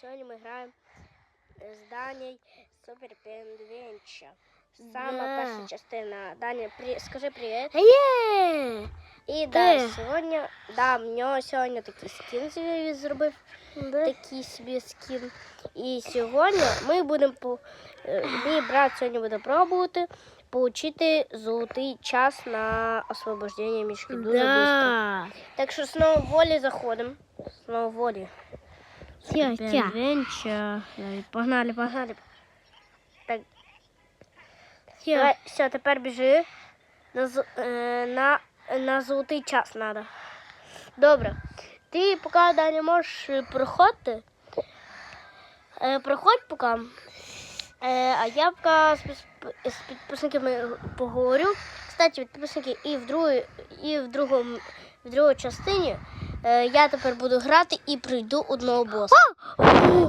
сьогодні ми граємо з Данією Супер Пендвенча. Сама перша частина. Даня, при... скажи привіт. Є! І да, Ти. сьогодні, да, в нього сьогодні такий скін зробив. Да. Такий собі скін. І сьогодні ми будемо по... е, мій брат сьогодні буде пробувати получити золотий час на освобождення мішки. Дуже швидко. Да. Так що знову волі заходимо. Знову волі. Тя, тя. Венча. Погнали, погнали. Так, Тя. давай, все, тепер біжи. На, е, на, на золотий час треба. Добре. Ти поки далі можеш проходити. Е, проходь поки. Е, а я поки з, підписниками поговорю. Кстати, підписники і в другій, і в другому, в другій частині я тепер буду грати і пройду одного боса.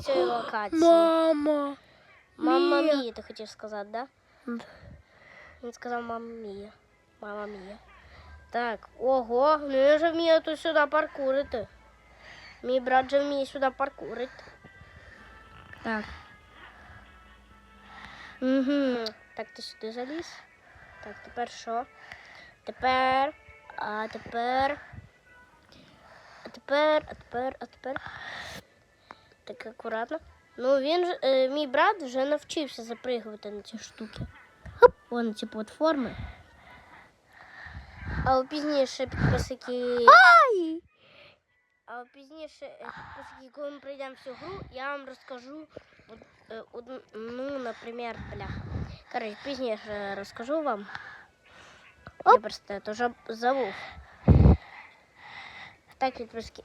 Цій локації. Мама. Мама Мія. Ти хотів сказати, да? Він сказав мама Мія. Мама Мія. Так, ого, ну я вже вмію тут сюди паркурити. Мій брат вже вміє сюди паркурити. Так. Угу. Так, ти сюди заліз. Так, тепер що? Тепер. А тепер. Тепер, а тепер, а тепер. Так акуратно. Ну, він е, мій брат вже навчився запригувати на ці штуки. Хоп, О, ці платформи. А пізніше підписники. Ай! А пізніше, е, підписники, коли ми пройдемо всю гру, я вам розкажу е, ну, наприклад, бля. Коротше, пізніше розкажу вам. Я просто вже забув. Так, підписки.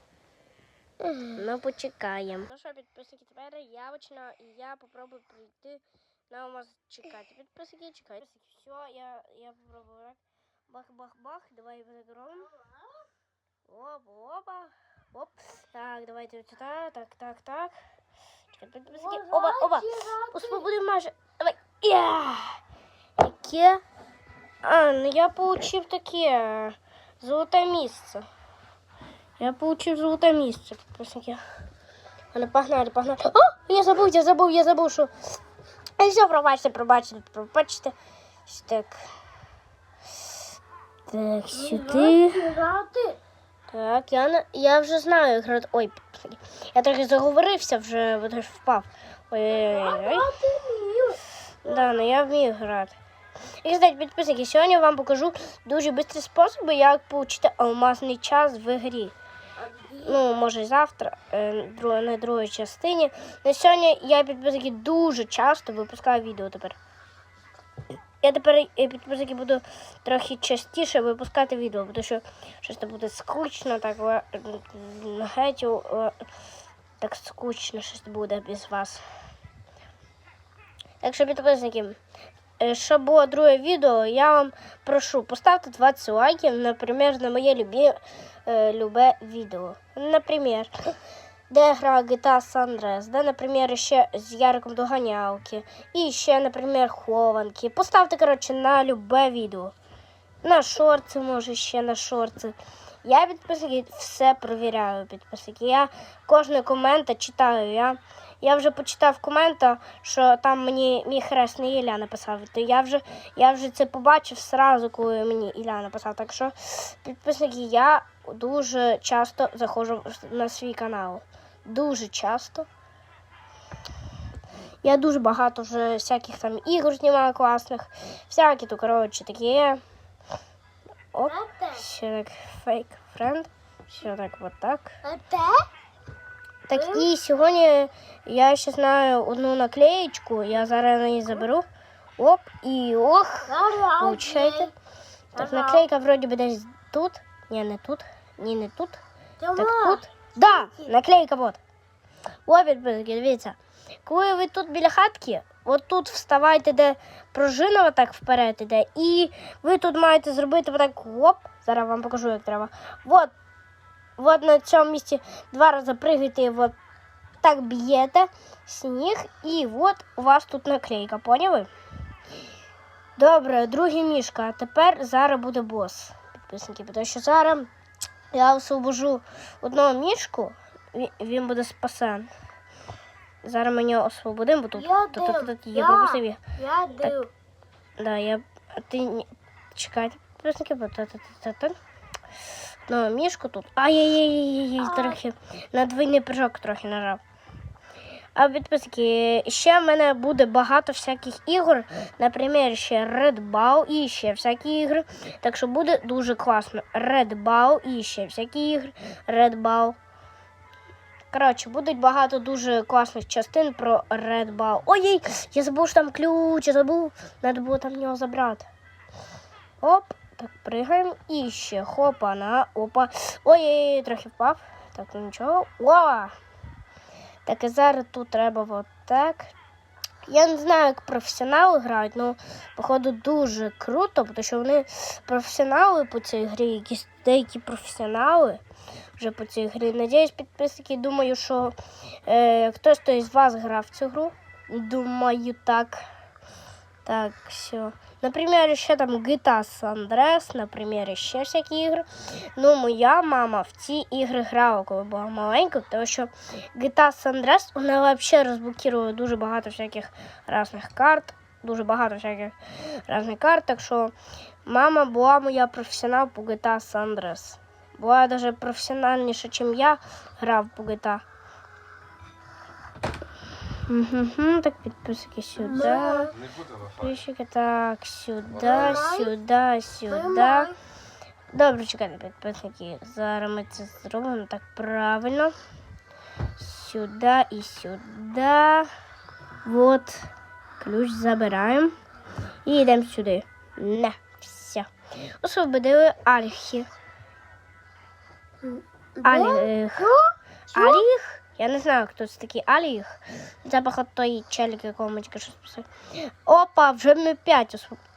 Ну, почекаємо. Ну що, підписники, тепер я починаю, і я попробую прийти на вас чекати. Підписники, чекайте. Все, я, я попробую. Бах-бах-бах, давай загромим. Опа, опа. Оп. Так, давайте сюда. Так, так, так. Чекай, підписники. Оба, оба. Успокоїмо майже. Давай. Я. Яке? А, ну я получив таке. Золоте місце. Я получив золоте місце, підписники. Але погнали, погнали. О, я забув, я забув, я забув, що. А все, пробачте, пробачте, пробачте. Так. Так, сюди. Так, я, на- я вже знаю грати. Ой, я трохи заговорився вже, ж впав. Ой-ой-ой. Да, ну я вмію грати. І, кстати, підписники, сьогодні я вам покажу дуже швидкі способи, як отримати алмазний час в грі. Ну, може, завтра, е, на другій частині. На сьогодні я підписники дуже часто випускаю відео тепер. Я тепер е, підписники буду трохи частіше випускати відео, тому що щось це буде скучно, так е, так скучно щось буде без вас. Так що підписники, щоб було друге відео, я вам прошу поставте 20 лайків, наприклад, на моє любі, е, любе відео. Наприклад, де гра GTA Andreas, де, наприклад, ще з Яриком доганялки, і ще, наприклад, хованки. Поставте, коротше, на любе відео. На шорти, може, ще на шорти. Я підписники все перевіряю, підписники. Я кожний комент читаю. Я, я вже почитав комента, що там мені мій хресний Ілля написав. То я вже, я вже це побачив сразу, коли мені Ілля написав. Так що, підписники, я дуже часто заходжу на свій канал. Дуже часто. Я дуже багато вже всяких там ігор знімаю класних. Всякі то, коротше, такі. Оп, ще так фейк френд. Ще так вот так. Так, і сьогодні я ще знаю одну наклеєчку, я зараз її заберу. Оп, і ох, получайте. Так, наклейка вроді би десь тут. Ні, не тут. Ні, не тут. Так тут. Да, наклейка вот. О, дивіться. Коли ви тут біля хатки, от тут вставайте, де пружина отак вперед іде, і ви тут маєте зробити отак оп. Зараз вам покажу, як треба. От, от на цьому місці два рази пригайте, от так б'єте сніг, і от у вас тут наклейка, поняли? Добре, другий мішка. А тепер зараз буде бос. Підписники, тому що зараз я освобожу одного мішку, він буде спасен. Зараз ми нього освободимо, бо тут, Я тут, тут, тут є я. пропустив я. Я див. Да, я. А ти не... чекайте, підписники, бо та та та та Ну, мішку тут. Ай-яй-яй-яй, трохи. На двійний прыжок трохи нажав. А підписники, ще в мене буде багато всяких ігор. Наприклад, ще Red Ball і ще всякі ігри. Так що буде дуже класно. Red Ball і ще всякі ігри. Red Ball. Коротше, будуть багато дуже класних частин про Red Ball. Ой, я забув, що там ключ, я забув. Треба було там його забрати. Оп, так, пригаємо. І ще хопа на опа. Ой, трохи впав. Так, ну нічого. О! Так, і зараз тут треба от так. Я не знаю, як професіонали грають, але походу дуже круто, тому що вони професіонали по цій грі, якісь деякі професіонали вже по цій грі. Надіюсь, підписники, думаю, що е, хтось хто із вас грав в цю гру. Думаю, так. Так, все. Например, ще там GTA San Andreas, наприклад, ще всякі ігри. Ну, моя мама в ці ігри грала, коли була маленька, тому що GTA San Andreas, вона взагалі розблокувала дуже багато всяких різних карт. Дуже багато всяких різних карт. Так що мама була моя професіонал по GTA San Andreas. Була навіть професіональніша, ніж я грав по GTA. Угу, так підписки сюди. Пишики так, сюди, сюди, сюди. Добре, чекайте, підписники. Зараз ми це зробимо так правильно. Сюди і сюди. Вот. Ключ забираємо. І йдемо сюди. Не, все. Освободили Альхи. Аліх. Аліх? Я не знаю, хто це такий Аліх. Це походу той челік, якого ми тільки що списали. Опа, вже ми п'ять освободили.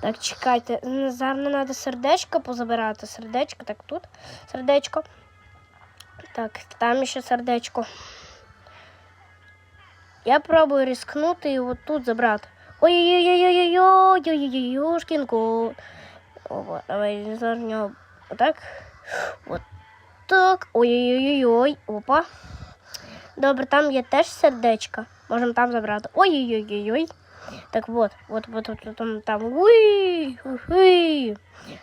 Так, чекайте. Зараз не треба сердечко позабирати. Сердечко, так тут. Сердечко. Так, там ще сердечко. Я пробую рискнути і от тут забрати. Ой-ой-ой-ой-ой-ой-ой-ой, Отак. От так. Ой-ой-ой-ой. Опа. Добре, там є теж сердечко. Можемо там забрати. Ой-ой-ой-ой. Так вот, от, от, от, там, там. Уй, уй.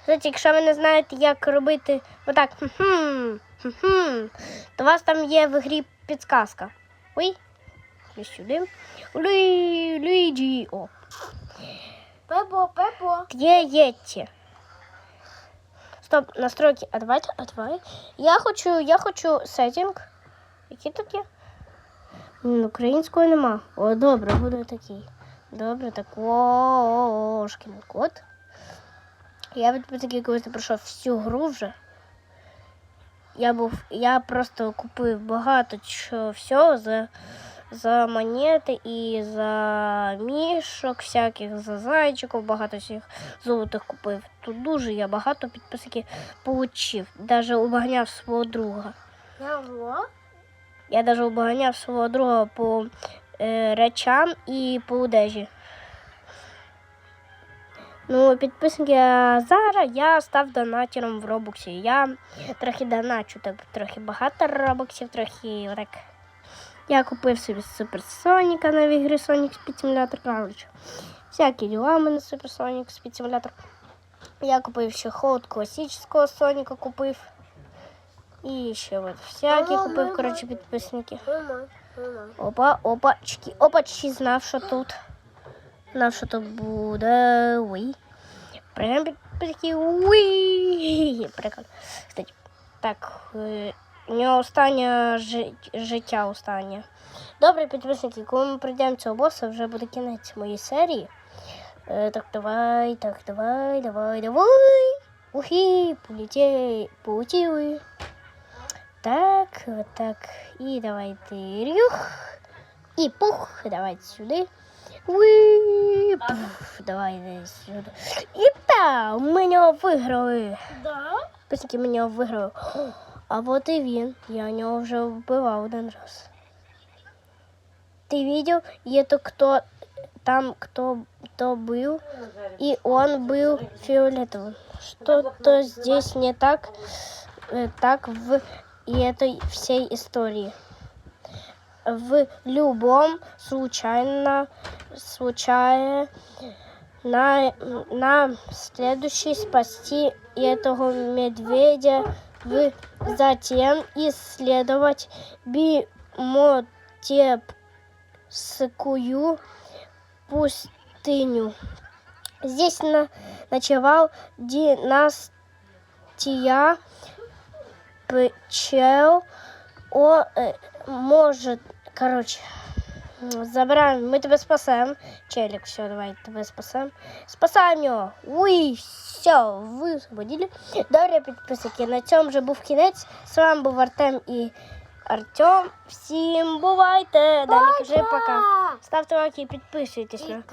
Знаєте, якщо ви не знаєте, як робити отак, то у вас там є в грі підсказка. Ой, і сюди. Луї, Луїджі. О, Пепо, Пепо. є єтті. Стоп, настройки. А давайте. Я хочу, я хочу сеттинг. Які? М, Української нема. О, добре, буде такий. Добре, так Ошкін код. Я від такий колись пройшов всю гру вже. Я був, я просто купив багато чого всього за, за монети і за мішок всяких, за зайчиків, багато всіх золотих купив. Тут дуже я багато підписників получив. Даже обганяв свого друга. Яво. Я даже обганяв свого друга по е, речам і по одежі. Ну, підписники, зараз я став донатером в Робоксі. Я трохи доначу, так трохи багато робоксів, трохи отак. Я купив собі Суперсоніка на ігри Sonic Speed Simulator. Коротше, всякі діла у мене Суперсонік Speed Simulator. Я купив ще холод класичного Соніка купив. І ще от всякі купив, коротше, підписники. Мама. Опа, опачки, опачки, знав, що тут. Знав, що тут буде. Уй. Прям такий уй. Прикольно. Кстати, так, е, у нього останнє жи- життя останнє. Добре, підписники, коли ми прийдемо цього боса, вже буде кінець моєї серії. Е, так, давай, так, давай, давай, давай. Ухи, полетели, полетели. Так, вот так. І давайте рюх. І пух. Давайте сюди. Уи, пух. Давайте сюди. І та, ми нього виграли. Да? Писики ми нього виграли. А от і він. Я нього вже вбивав один раз. Ти видел? Є то кто там кто то был, и он был фиолетовым. Что-то здесь не так, э, так в и этой всей истории. в любом случайно случае на, на следующий спасти этого медведя, в, затем исследовать Бимотепскую пустыню. Здесь на- ночевал династия пчел. О, э, может, короче, забираем, мы тебя спасаем. Челик, все, давай, тебя спасаем. Спасаем його. Уй, все, висвободили. Добре, підписники, на цьому вже був кінець. З вами був Артем і Артем. Всім бувайте. Далі кажи пока. Ставте лайки і підписуйтесь. на-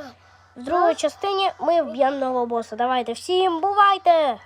В другій частині ми вб'ємо нового боса. Давайте, всім бувайте!